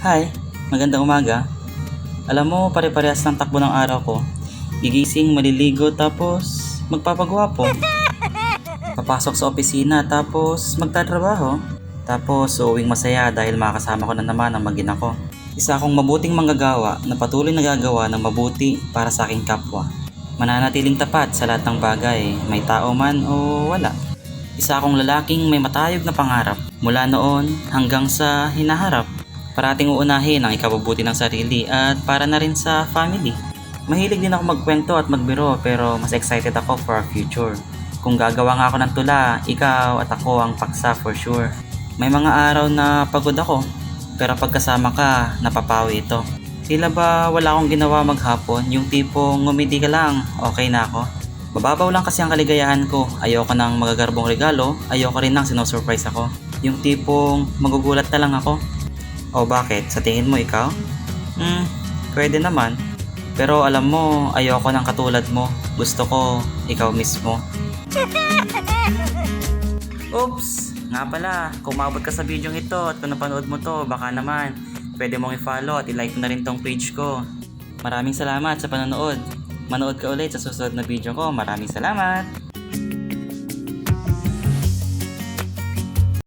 Hi, magandang umaga. Alam mo, pare-parehas ng takbo ng araw ko. Gigising, maliligo, tapos magpapagwapo. Papasok sa opisina, tapos magtatrabaho. Tapos uuwing masaya dahil makakasama ko na naman ang magina ko. Isa akong mabuting manggagawa na patuloy nagagawa ng mabuti para sa aking kapwa. Mananatiling tapat sa lahat ng bagay, may tao man o wala. Isa akong lalaking may matayog na pangarap mula noon hanggang sa hinaharap. Parating uunahin ang ikabubuti ng sarili at para na rin sa family. Mahilig din ako magkwento at magbiro pero mas excited ako for our future. Kung gagawa nga ako ng tula, ikaw at ako ang paksa for sure. May mga araw na pagod ako, pero pagkasama ka, napapawi ito. Tila ba wala akong ginawa maghapon, yung tipong ngumidi ka lang, okay na ako? Mababaw lang kasi ang kaligayahan ko. Ayoko ng magagarbong regalo, ayoko rin ng sinosurprise ako. Yung tipong magugulat na lang ako. O bakit? Sa tingin mo ikaw? Hmm, pwede naman. Pero alam mo, ayoko ng katulad mo. Gusto ko, ikaw mismo. Oops! Nga pala, kung umabot ka sa video ito at kung napanood mo to, baka naman, pwede mong i-follow at i-like mo na rin tong page ko. Maraming salamat sa panonood. Manood ka ulit sa susunod na video ko. Maraming salamat!